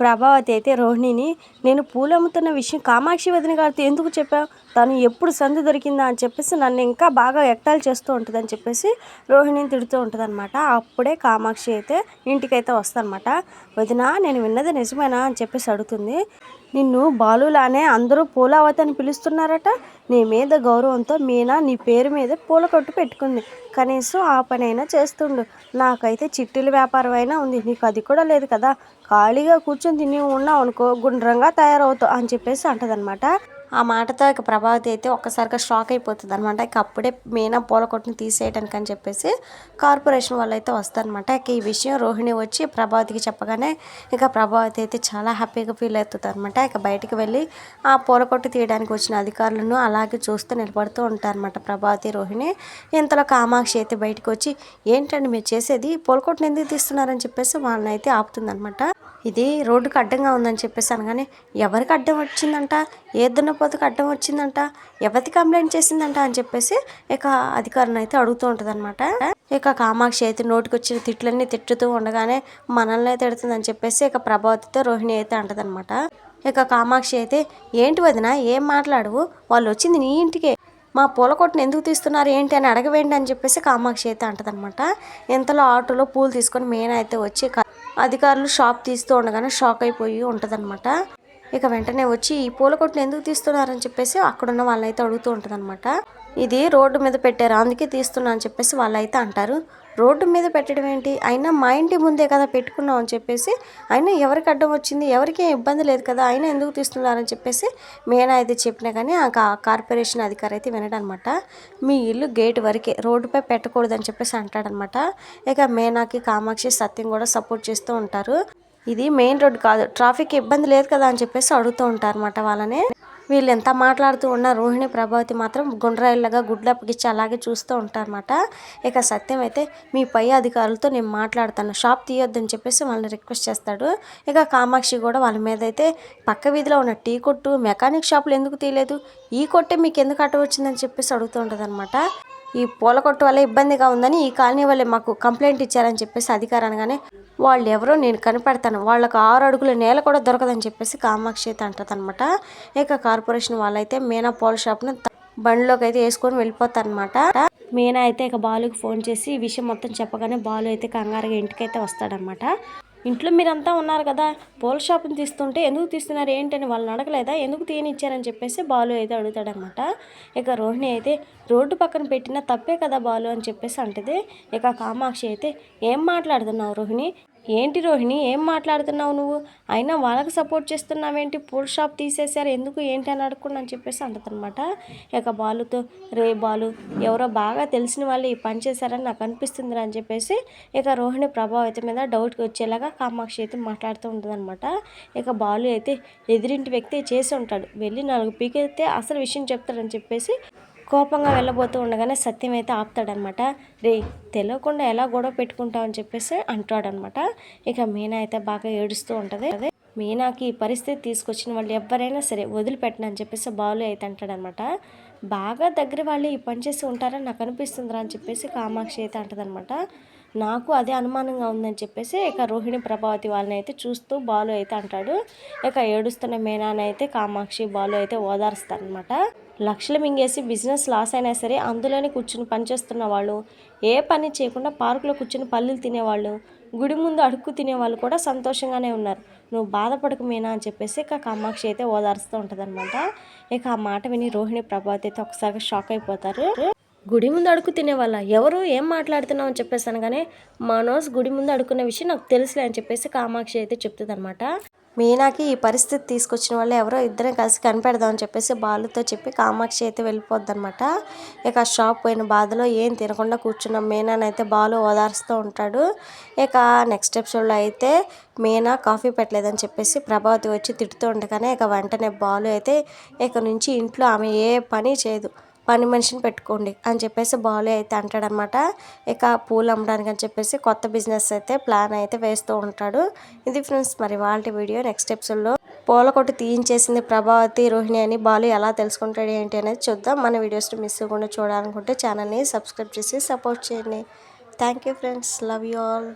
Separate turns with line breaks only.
ప్రభావతి అయితే రోహిణిని నేను పూలు అమ్ముతున్న విషయం కామాక్షి వదిన గారితో ఎందుకు చెప్పావు? తను ఎప్పుడు సంధి దొరికిందా? అని చెప్పేసి నన్ను ఇంకా బాగా ఎక్టాలు చేస్తూ ఉంటుందని చెప్పేసి రోహిణిని తిడుతూ ఉంటుందన్నమాట. అప్పుడే కామాక్షి అయితే ఇంటికైతే వస్తుందన్నమాట వదిన నేను విన్నది నిజమేనా? అని చెప్పేసి అడుగుతుంది. నిన్ను బాలులానే అందరూ పూలావతి అని పిలుస్తున్నారట. నీ మీద గౌరవంతో మీనా నీ పేరు మీద పూల కొట్టు పెట్టుకుంది. కనీసం ఆ పనైనా చేస్తుండు. నాకైతే చిట్టీల వ్యాపారం అయినా ఉంది. నీకు అది కూడా లేదు కదా. ఖాళీగా కూర్చొని తిని ఉన్నావు అనుకో గుండ్రంగా తయారవుతావు అని చెప్పేసి అంటదనమాట ఆ మాటతో ఇక ప్రభావతి అయితే ఒక్కసారిగా షాక్ అయిపోతుంది అనమాట ఇక అప్పుడే మీనా పూల కొట్టును తీసేయడానికి అని చెప్పేసి కార్పొరేషన్ వాళ్ళు అయితే వస్తారనమాట ఇక ఈ విషయం రోహిణి వచ్చి ప్రభావతికి చెప్పగానే ఇక ప్రభావతి అయితే చాలా హ్యాపీగా ఫీల్ అవుతుంది అనమాట ఇక బయటికి వెళ్ళి ఆ పూల కొట్టు తీయడానికి వచ్చిన అధికారులను అలాగే చూస్తూ నిలబడుతూ ఉంటారనమాట ప్రభావతి రోహిణి. ఇంతలో కామాక్షి అయితే బయటకు వచ్చి ఏంటండి మీరు చేసేది? పూల కొట్టును ఎందుకు తీస్తున్నారని చెప్పేసి వాళ్ళని అయితే ఆపుతుందనమాట ఇది రోడ్డుకి అడ్డంగా ఉందని చెప్పేసి అనగానే ఎవరికి అడ్డం వచ్చిందంట? ఏ దున్నపోతుకి అడ్డం వచ్చిందంట? ఎవరికి కంప్లైంట్ చేసిందంట అని చెప్పేసి ఇక అధికారులను అయితే అడుగుతూ ఉంటుందన్నమాట. ఇక కామాక్షి అయితే నోటికి వచ్చిన తిట్లన్నీ తిట్టుతూ ఉండగానే మనల్ని తిడుతుందని చెప్పేసి ఇక ప్రభావతితో రోహిణి అయితే అంటదనమాట ఇక కామాక్షి అయితే ఏంటి వదిన ఏం మాట్లాడవు? వాళ్ళు వచ్చింది నీ ఇంటికే. మా పూల కొట్టుని ఎందుకు తీస్తున్నారు? ఏంటి అని అడగవేండి అని చెప్పేసి కామాక్షి అయితే అంటదనమాట ఇంతలో ఆటోలో పూలు తీసుకొని మెయిన్ అయితే వచ్చి అధికారులు షాప్ తీస్తూ ఉండగానే షాక్ అయిపోయి ఉంటుందన్నమాట. ఇక వెంటనే వచ్చి ఈ పూల కొట్టును ఎందుకు తీస్తున్నారని చెప్పేసి అక్కడున్న వాళ్ళైతే అడుగుతూ ఉంటుందన్నమాట. ఇది రోడ్డు మీద పెట్టారు అందుకే తీస్తున్నా అని చెప్పేసి వాళ్ళైతే అంటారు. రోడ్డు మీద పెట్టడం ఏంటి? అయినా మా ఇంటి ముందే కదా పెట్టుకున్నాం అని చెప్పేసి అయినా ఎవరికి అడ్డం వచ్చింది? ఎవరికి ఇబ్బంది లేదు కదా అయినా ఎందుకు తీస్తున్నారని చెప్పేసి మేనా అయితే చెప్పినా కానీ ఆ కార్పొరేషన్ అధికారి అయితే వినడనమాట. మీ ఇల్లు గేట్ వరకే రోడ్డుపై పెట్టకూడదని చెప్పేసి అంటాడనమాట. ఇక మేనాకి కామాక్షి సత్యం కూడా సపోర్ట్ చేస్తూ ఉంటారు. ఇది మెయిన్ రోడ్ కాదు ట్రాఫిక్ ఇబ్బంది లేదు కదా అని చెప్పేసి అడుగుతూ ఉంటారు అనమాట వాళ్ళని. వీళ్ళు ఎంత మాట్లాడుతూ ఉన్న రోహిణి ప్రభావతి మాత్రం గుండ్రాయిల్లాగా గుడ్లప్పగిచ్చి అలాగే చూస్తూ ఉంటారన్నమాట. ఇక సత్యం అయితే మీ పై అధికారులతో నేను మాట్లాడతాను షాప్ తీయొద్దని చెప్పేసి వాళ్ళని రిక్వెస్ట్ చేస్తాడు. ఇక కామాక్షి కూడా వాళ్ళ మీద అయితే పక్క వీధిలో ఉన్న టీ కొట్టు మెకానిక్ షాపులు ఎందుకు తీయలేదు? ఈ కొట్టే మీకు ఎందుకు అడ్డు వచ్చిందని చెప్పేసి అడుగుతూ ఉంటుంది ఈ పూల కొట్టు వల్ల ఇబ్బందిగా ఉందని ఈ కాలనీ వాళ్ళే మాకు కంప్లైంట్ ఇచ్చారని చెప్పేసి అధికారాన్ని కానీ వాళ్ళు ఎవరో నేను కనిపెడతాను. వాళ్ళకి ఆరు అడుగుల నేల కూడా దొరకదని చెప్పేసి కామాక్షి అయితే అంటదనమాట ఇక కార్పొరేషన్ వాళ్ళైతే మీనా పూల షాప్ను బండిలోకి అయితే వేసుకొని వెళ్ళిపోతారనమాట మీనా అయితే ఇక బాలుకి ఫోన్ చేసి ఈ విషయం మొత్తం చెప్పగానే బాలు అయితే కంగారుగా ఇంటికైతే వస్తాడనమాట ఇంట్లో మీరంతా ఉన్నారు కదా పూల షాప్ని తీస్తుంటే ఎందుకు తీస్తున్నారు ఏంటని వాళ్ళని అడగలేదా ఎందుకు తీయనిచ్చారని చెప్పేసి బాలు అయితే అడుగుతాడనమాట ఇక రోహిణి అయితే రోడ్డు పక్కన పెట్టిన తప్పే కదా బాలు అని చెప్పేసి అంటది. ఇక కామాక్షి అయితే ఏం మాట్లాడుతున్నావు రోహిణి? ఏంటి రోహిణి ఏం మాట్లాడుతున్నావు నువ్వు? అయినా వాళ్ళకి సపోర్ట్ చేస్తున్నావేంటి? పూల్ షాప్ తీసేశారు ఎందుకు ఏంటి అని అడుక్కుని అని చెప్పేసి అంటదనమాట ఇక బాలుతో రే బాలు ఎవరో బాగా తెలిసిన వాళ్ళు ఈ పని చేశారని నాకు అనిపిస్తుంది అని చెప్పేసి ఇక రోహిణి ప్రభావితం మీద డౌట్కి వచ్చేలాగా కామాక్షి అయితే మాట్లాడుతూ ఉంటుందన్నమాట. ఇక బాలు అయితే ఎదిరింటి వ్యక్తి చేసి ఉంటాడు. వెళ్ళి నాలుగు పీకెత్తే అసలు విషయం చెప్తాడని చెప్పేసి కోపంగా వెళ్ళబోతూ ఉండగానే సత్యం అయితే ఆపుతాడనమాట. రే తెలియకుండా ఎలా గొడవ పెట్టుకుంటావు అని చెప్పేసి అంటాడనమాట. ఇక మీనా అయితే బాగా ఏడుస్తూ ఉంటుంది. అదే మీనాకి ఈ పరిస్థితి తీసుకొచ్చిన వాళ్ళు ఎవరైనా సరే వదిలిపెట్టనని చెప్పేసి బాలు అయితే అంటాడనమాట. బాగా దగ్గర వాళ్ళు ఈ పని చేసి ఉంటారని నాకు అనిపిస్తుందిరా అని చెప్పేసి కామాక్షి అయితే అంటదనమాట. నాకు అదే అనుమానంగా ఉందని చెప్పేసి ఇక రోహిణి ప్రభావతి వాళ్ళని అయితే చూస్తూ బాలు అయితే అంటాడు. ఇక ఏడుస్తున్న మేనాని అయితే కామాక్షి బాలు అయితే ఓదారుస్తారనమాట. లక్షలు మింగేసి బిజినెస్ లాస్ అయినా సరే అందులోనే కూర్చుని పనిచేస్తున్న వాళ్ళు ఏ పని చేయకుండా పార్కులో కూర్చుని పల్లీలు తినేవాళ్ళు గుడి ముందు అడుక్కు తినేవాళ్ళు కూడా సంతోషంగానే ఉన్నారు. నువ్వు బాధపడకమేనా అని చెప్పేసి ఇక కామాక్షి అయితే ఓదారుస్తూ ఉంటుందన్నమాట. ఇక ఆ మాట విని రోహిణి ప్రభావతి అయితే ఒకసారిగా షాక్ అయిపోతారు. గుడి ముందు అడుగు తినేవాళ్ళ? ఎవరు? ఏం మాట్లాడుతున్నావు? అని చెప్పేసి అనగానే మనోజ్ గుడి ముందు అడుక్కునే విషయం నాకు తెలుసులే అని చెప్పేసి కామాక్షి అయితే చెప్తుంది మీనాకి ఈ పరిస్థితి తీసుకొచ్చిన వాళ్ళు ఎవరో ఇద్దరం కలిసి కనిపెడదామని చెప్పేసి బాలుతో చెప్పి కామాక్షి అయితే వెళ్ళిపోద్ది అనమాట ఇక షాప్ పోయిన బాధలో ఏం తినకుండా కూర్చున్న. మీనాని అయితే బాలు ఓదారుస్తూ ఉంటాడు. ఇక నెక్స్ట్ ఎపిసోడ్లో అయితే మీనా కాఫీ పెట్టలేదని చెప్పేసి ప్రభావతి వచ్చి తిడుతూ ఉండగానే ఇక వెంటనే బాలు అయితే ఇక నుంచి ఇంట్లో ఆమె ఏ పని చేయదు. పని మనిషిని పెట్టుకోండి అని చెప్పేసి బాలు అయితే అంటాడనమాట. ఇక పూలు అమ్మడానికి అని చెప్పేసి కొత్త బిజినెస్ అయితే ప్లాన్ అయితే వేస్తూ ఉంటాడు. ఇది ఫ్రెండ్స్ మరి వాళ్ళ వీడియో నెక్స్ట్ ఎపిసోడ్లో. పూల కొట్టు తీయించేసింది ప్రభావతి రోహిణి అని బాలు ఎలా తెలుసుకుంటాడు ఏంటి అనేది చూద్దాం. మన వీడియోస్ని మిస్ అవ్వకుండా చూడాలనుకుంటే ఛానల్ని సబ్స్క్రైబ్ చేసి సపోర్ట్ చేయండి. Thank you friends. Love you all.